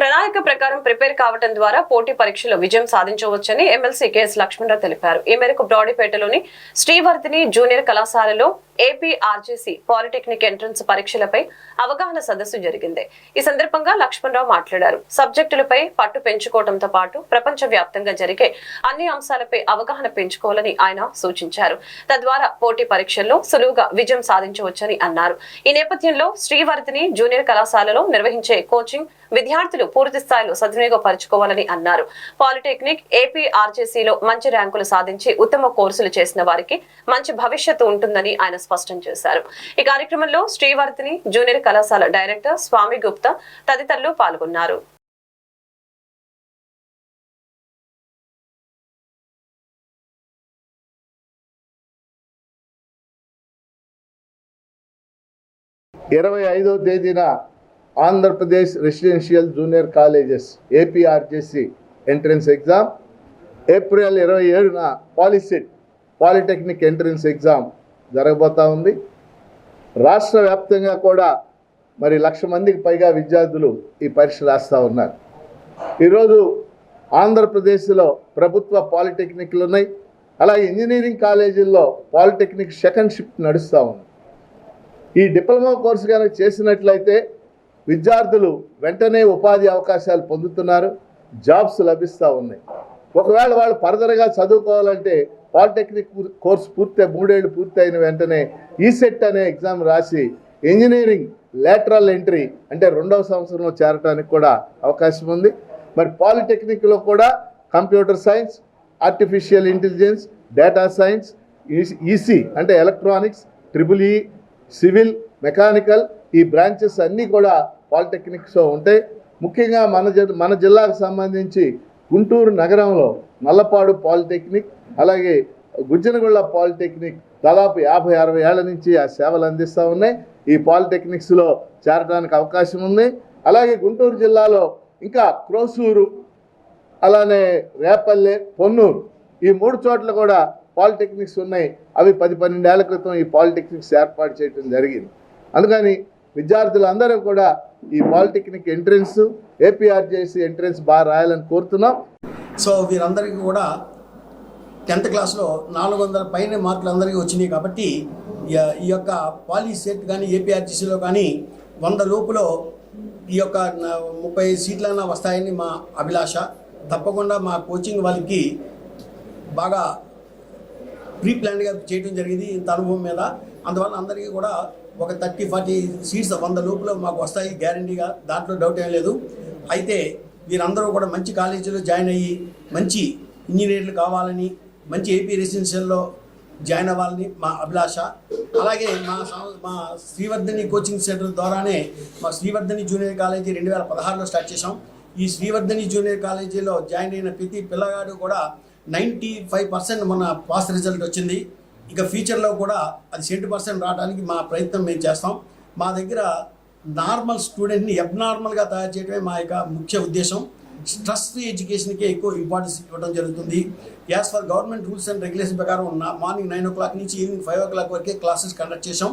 ప్రణాళిక ప్రకారం ప్రిపేర్ కావడం ద్వారా పోటీ పరీక్షలో విజయం సాధించవచ్చని ఎమ్మెల్సీ కెఎస్ లక్ష్మణరావు తెలిపారు. ఈ మేరకు బ్రాడీపేటలోని శ్రీవర్ధిని జూనియర్ కళాశాలలో ఏపీ ఆర్జేసీ పాలిటెక్నిక్ ఎంట్రన్స్ పరీక్షలపై అవగాహన సదస్సు జరిగింది. ఈ సందర్భంగా లక్ష్మణరావు మాట్లాడారు. సబ్జెక్టులపై పట్టు పెంచుకోవడంతో పాటు ప్రపంచ వ్యాప్తంగా జరిగే అన్ని అంశాలపై అవగాహన పెంచుకోవాలని ఆయన సూచించారు. తద్వారా పోటీ పరీక్షల్లో సులువుగా విజయం సాధించవచ్చని అన్నారు. ఈ నేపథ్యంలో శ్రీవర్ధిని జూనియర్ కళాశాలలో నిర్వహించే కోచింగ్ విద్యార్థులు పూర్తి స్థాయిలో సద్వినియోగపరచుకోవాలని అన్నారు. పాలిటెక్నిక్ ఏపీ ఆర్జేసీలో మంచి ర్యాంకులు సాధించి ఉత్తమ కోర్సులు చేసిన వారికి మంచి భవిష్యత్తు ఉంటుందని ఆయన స్పష్టం చేశారు. ఈ కార్యక్రమంలో శ్రీవర్తిని జూనియర్ కళాశాల డైరెక్టర్ స్వామి గుప్తా తదితరులు పాల్గొన్నారు. ఇరవై ఐదవ తేదీన Andhra Pradesh residential junior colleges APRJC entrance exam April ఇరవై ఏడున పాలిసెట్ పాలిటెక్నిక్ ఎంట్రన్స్ ఎగ్జామ్ జరగబోతా ఉంది. రాష్ట్ర వ్యాప్తంగా కూడా మరి లక్ష మందికి పైగా విద్యార్థులు ఈ పరీక్ష రాస్తూ ఉన్నారు. ఈరోజు ఆంధ్రప్రదేశ్లో ప్రభుత్వ పాలిటెక్నిక్లు ఉన్నాయి. అలాగే ఇంజనీరింగ్ కాలేజీల్లో పాలిటెక్నిక్ సెకండ్ షిఫ్ట్ నడుస్తూ ఉంది. ఈ డిప్లొమా కోర్సు కనుక చేసినట్లయితే విద్యార్థులు వెంటనే ఉపాధి అవకాశాలు పొందుతున్నారు. జాబ్స్ లభిస్తూ ఉన్నాయి. ఒకవేళ వాళ్ళు ఫర్దర్గా చదువుకోవాలంటే పాలిటెక్నిక్ కోర్సు పూర్తి మూడేళ్ళు పూర్తి అయిన వెంటనే ఈసెట్ అనే ఎగ్జామ్ రాసి ఇంజనీరింగ్ లేటరల్ ఎంట్రీ అంటే రెండవ సంవత్సరంలో చేరడానికి కూడా అవకాశం ఉంది. మరి పాలిటెక్నిక్లో కూడా computer science artificial intelligence data science EC అంటే ఎలక్ట్రానిక్స్ ట్రిపుల్ e, ఈ సివిల్ మెకానికల్ ఈ బ్రాంచెస్ అన్నీ కూడా పాలిటెక్నిక్స్లో ఉంటాయి. ముఖ్యంగా మన మన జిల్లాకు సంబంధించి గుంటూరు నగరంలో నల్లపాడు పాలిటెక్నిక్ అలాగే గుజ్జనగొళ్ళ పాలిటెక్నిక్ దాదాపు యాభై అరవై ఏళ్ళ నుంచి ఆ సేవలు అందిస్తూ ఉన్నాయి. ఈ పాలిటెక్నిక్స్లో చేరడానికి అవకాశం ఉంది. అలాగే గుంటూరు జిల్లాలో ఇంకా క్రోసూరు అలానే రేపల్లె పొన్నూరు ఈ మూడు చోట్ల కూడా పాలిటెక్నిక్స్ ఉన్నాయి. అవి పది పన్నెండేళ్ళ క్రితం ఈ పాలిటెక్నిక్స్ ఏర్పాటు చేయడం జరిగింది. అందుకని విద్యార్థులందరూ కూడా ఈ పాలిటెక్నిక్ ఎంట్రన్స్ ఏపీఆర్జేసి ఎంట్రన్స్ బాగా రాయాలని కోరుతున్నాం. సో వీరందరికీ కూడా టెన్త్ క్లాస్లో నాలుగు వందల పైన మార్కులు అందరికీ వచ్చినాయి కాబట్టి ఈ- యొక్క పాలీ సెట్ కానీ ఏపీఆర్టీసీలో కానీ వంద లోపులో ఈ యొక్క ముప్పై సీట్లైనా వస్తాయని మా అభిలాష. తప్పకుండా మా కోచింగ్ వాళ్ళకి బాగా ప్రీ ప్లాన్గా చేయడం జరిగింది ఇంత అనుభవం మీద. అందువల్ల అందరికీ కూడా ఒక థర్టీ ఫార్టీ సీట్స్ వంద లోపల మాకు వస్తాయి గ్యారంటీగా. దాంట్లో డౌట్ ఏం లేదు. అయితే వీరందరూ కూడా మంచి కాలేజీలో జాయిన్ అయ్యి మంచి ఇంజనీర్లు కావాలని మంచి ఏపీ రెసిడెన్షియల్లో జాయిన్ అవ్వాలని మా అభిలాష. అలాగే మా మా శ్రీవర్ధని కోచింగ్ సెంటర్ ద్వారానే మా శ్రీవర్ధని జూనియర్ కాలేజీ రెండు వేల పదహారులో స్టార్ట్ చేసాం ఈ శ్రీవర్ధని జూనియర్ కాలేజీలో జాయిన్ అయిన ప్రతి పిల్లగాడు కూడా నైంటీ ఫైవ్ పర్సెంట్ మన పాస్ రిజల్ట్ వచ్చింది. ఇక ఫ్యూచర్లో కూడా అది సెంటీ పర్సెంట్ రావడానికి మా ప్రయత్నం మేము చేస్తాం. మా దగ్గర నార్మల్ స్టూడెంట్ని అబ్నార్మల్గా తయారు చేయడమే మా యొక్క ముఖ్య ఉద్దేశం. స్ట్రెస్ ఫ్రీ ఎడ్యుకేషన్కే ఎక్కువ ఇంపార్టెన్స్ ఇవ్వడం జరుగుతుంది. As per government rules and regulation ప్రకారం ఉన్న మార్నింగ్ నైన్ ఓ క్లాక్ నుంచి ఈవినింగ్ ఫైవ్ ఓ క్లాక్ వరకే క్లాసెస్ కండక్ట్ చేసాం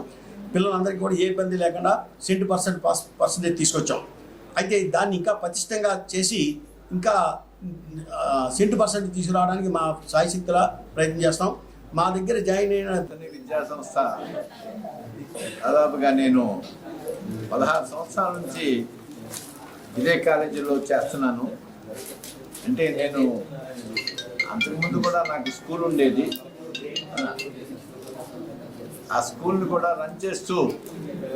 పిల్లలందరికీ కూడా ఏ ఇబ్బంది లేకుండా సెంటు పర్సెంట్ పాస్ పర్సంటేజ్ తీసుకొచ్చాం. అయితే దాన్ని ఇంకా పటిష్టంగా చేసి ఇంకా సెంటు పర్సెంట్ తీసుకురావడానికి మా సాయశక్తుల ప్రయత్నం చేస్తాం. మా దగ్గర జాయిన్ అయిన అతని విద్యా సంస్థ. దాదాపుగా నేను పదహారు సంవత్సరాల నుంచి ఇదే కాలేజీలో చేస్తున్నాను. అంటే నేను అంతకుముందు కూడా నాకు స్కూల్ ఉండేది. ఆ స్కూల్ని కూడా రన్ చేస్తూ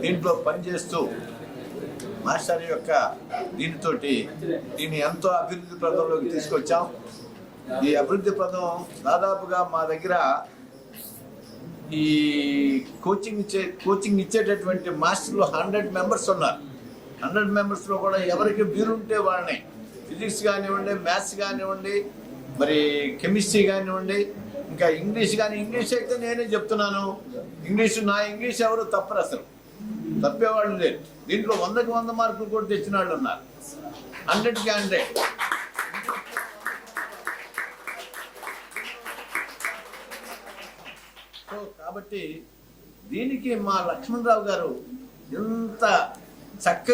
దీంట్లో పనిచేస్తూ మాస్టర్ యొక్క దీనితోటి దీన్ని ఎంతో అభివృద్ధి ప్రదంలోకి తీసుకొచ్చాం. ఈ అభివృద్ధి పదం దాదాపుగా మా దగ్గర ఈ కోచింగ్ ఇచ్చే కోచింగ్ ఇచ్చేటటువంటి మాస్టర్లు హండ్రెడ్ మెంబర్స్ ఉన్నారు. హండ్రెడ్ మెంబర్స్లో కూడా ఎవరికి వీరుంటే వాళ్ళని ఫిజిక్స్ కానివ్వండి మ్యాథ్స్ కానివ్వండి మరి కెమిస్ట్రీ కానివ్వండి ఇంకా ఇంగ్లీష్ కానీ ఇంగ్లీష్ అయితే నేనే చెప్తున్నాను. ఇంగ్లీష్ నా ఇంగ్లీష్ ఎవరు తప్పరు అసలు. తప్పేవాళ్ళు లేరు. దీంట్లో వందకి వంద మార్కులు కూడా తెచ్చిన వాళ్ళు ఉన్నారు. హండ్రెడ్కి హండ్రెడ్ సో కాబట్టి దీనికి మా లక్ష్మణరావు గారు ఎంత చక్కగా